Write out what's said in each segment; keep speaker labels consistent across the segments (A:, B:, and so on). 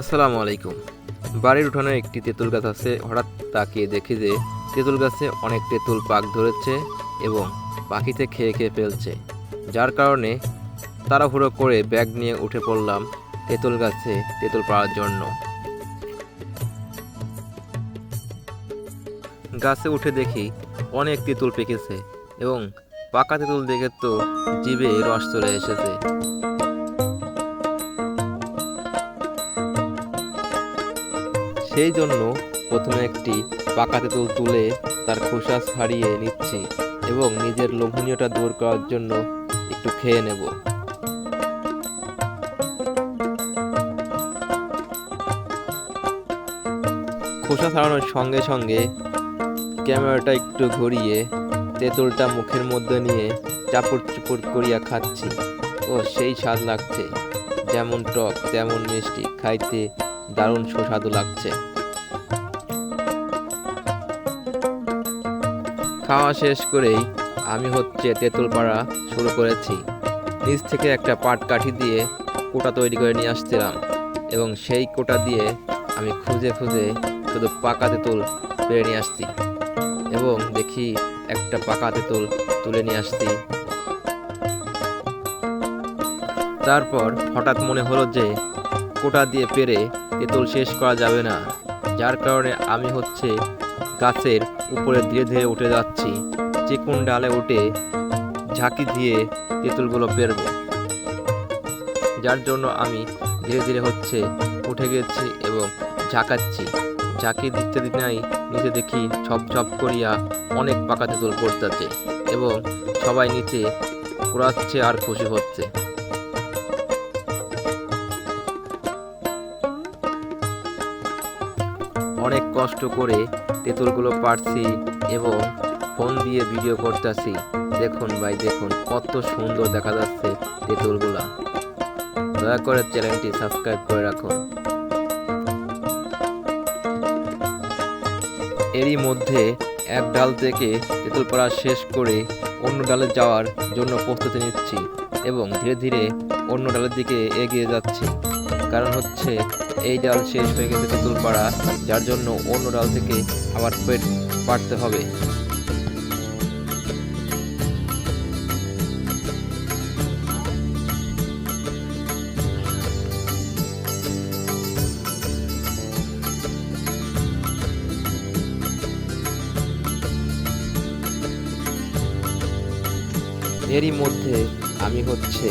A: আসসালামু আলাইকুম। বাড়ির উঠানে একটি তেঁতুল গাছ আছে। হঠাৎ তাকিয়ে দেখি যে তেঁতুল গাছে অনেক তেঁতুল পাক ধরেছে এবং পাখিতে খেয়ে খেয়ে ফেলছে। যার কারণে তাড়াহুড়ো করে ব্যাগ নিয়ে উঠে পড়লাম তেঁতুল গাছে তেঁতুল পাওয়ার জন্য। গাছে উঠে দেখি অনেক তেঁতুল পেকেছে এবং পাকা তেঁতুল দেখে তো জিভে রস চলে এসেছে। সেই জন্য প্রথমে একটি পাকা তেঁতুল তুলে তার খোসা ছাড়িয়ে নিচ্ছি এবং নিজের লোভনীয়তা দূর করার জন্য একটু খেয়ে নেব। খোসা ছাড়ানোর সঙ্গে সঙ্গে ক্যামেরাটা একটু ঘুরিয়ে তেঁতুলটা মুখের মধ্যে নিয়ে চাপড় চুপড় করিয়া খাচ্ছি। ও সেই স্বাদ লাগছে। যেমন টক, তেমন মিষ্টি, খাইতে দারুণ সুস্বাদু লাগছে। খাওয়া শেষ করেই আমি হচ্ছে তেঁতুল পাড়া শুরু করেছি। নিচ থেকে একটা পাট কাঠি দিয়ে কোটা তৈরি করে নিয়ে আসছিলাম এবং সেই কোটা দিয়ে আমি খুঁজে খুঁজে শুধু পাকা তেঁতুল পেরে নিয়ে আসছি এবং দেখি একটা পাকা তেঁতুল তুলে নিয়ে আসছি। তারপর হঠাৎ মনে হলো যে কোটা দিয়ে পেরে তেঁতুল শেষ করা যাবে না। যার কারণে আমি হচ্ছে গাছের উপরে ধীরে ধীরে উঠে যাচ্ছি। যে কোন ডালে উঠে ঝাঁকি দিয়ে তেঁতুলগুলো পেরব। যার জন্য আমি ধীরে ধীরে হচ্ছে উঠে গেছি এবং ঝাঁকাচ্ছি। ঝাঁকি দিতে নাই নিচে দেখি ছপ ছপ করিয়া অনেক পাকা তেঁতুল পড়তেছে এবং সবাই নিচে কুড়াচ্ছে আর খুশি হচ্ছে। অনেক কষ্ট করে তেঁতুলগুলো পারছি এবং ফোন দিয়ে ভিডিও করতেছি। দেখুন ভাই, দেখুন কত সুন্দর দেখা যাচ্ছে তেঁতুলগুলা। দয়া করে চ্যানেলটি সাবস্ক্রাইব করে রাখুন। এরই মধ্যে এক ডাল থেকে তেঁতুল পড়া শেষ করে অন্য ডালে যাওয়ার জন্য প্রস্তুতি নিচ্ছি এবং ধীরে ধীরে অন্য ডালের দিকে এগিয়ে যাচ্ছি। কারণ হচ্ছে এই ডাল শেষ হয়ে গেছে তেঁতুল পাড়া, যার জন্য অন্য ডাল থেকে আবার পেট পাড়তে হবে। এরই মধ্যে আমি হচ্ছে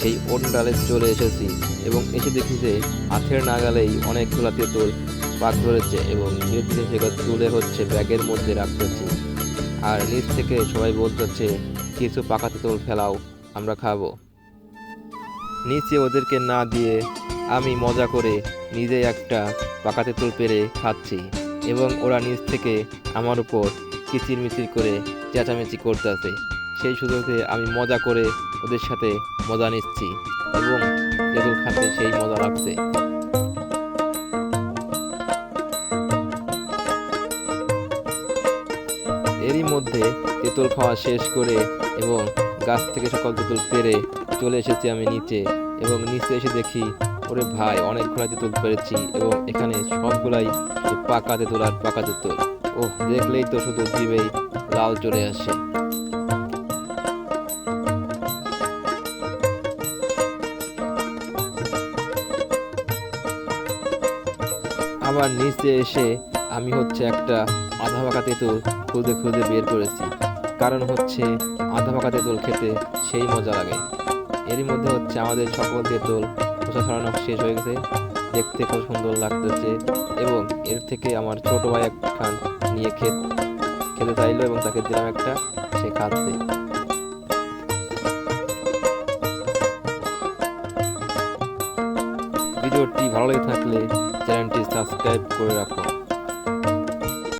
A: সেই অন্য ডালে চলে এসেছি এবং এসে দেখি যে হাতের নাগালেই অনেকগুলো তেঁতুল পাক ধরেছে এবং ধীরে ধীরে সেগুলো তুলে হচ্ছে ব্যাগের মধ্যে রাখতেছি। আর নিচ থেকে সবাই বলতেছে, কিছু পাকা তেঁতুল ফেলাও, আমরা খাব। নিচে ওদেরকে না দিয়ে আমি মজা করে নিজে একটা পাকা তেঁতুল পেরে খাচ্ছি এবং ওরা নিচ থেকে আমার উপর কিচিরমিচির করে চেঁচামেচি করতে করতেছে। সেই সুযোগে আমি মজা করে ওদের সাথে মজা নিচ্ছি এবং তেঁতুল খাতে সেই মজা লাগছে। এরই মধ্যে তেঁতুল খাওয়া শেষ করে এবং গাছ থেকে সকল তেঁতুল পেরে চলে এসেছি আমি নিচে এবং নিচে এসে দেখি, ওরে ভাই অনেকগুলো তেঁতুল পেরেছি এবং এখানে সবগুলাই পাকা তেঁতুল আর পাকা তেঁতুল। ও দেখলেই তো শুধু জিভেই লাল চলে আসে। আবার নিচে এসে আমি হচ্ছে একটা আধা পাকা তেঁতুল খুঁজে খুঁজে বের করেছি। কারণ হচ্ছে আধা পাকা তেঁতুল খেতে সেই মজা লাগে। এরই মধ্যে হচ্ছে আমাদের সকল তেঁতুল খোসা ছড়ানো শেষ হয়ে গেছে। দেখতে খুব সুন্দর লাগতেছে এবং এর থেকে আমার ছোট ভাই একখান নিয়ে খেত খেতে চাইলো এবং তাকে দিলাম একটা সে খাচ্ছে। ভিডিওটি ভালো লেগে থাকলে চ্যানেলটি সাবস্ক্রাইব করে রাখুন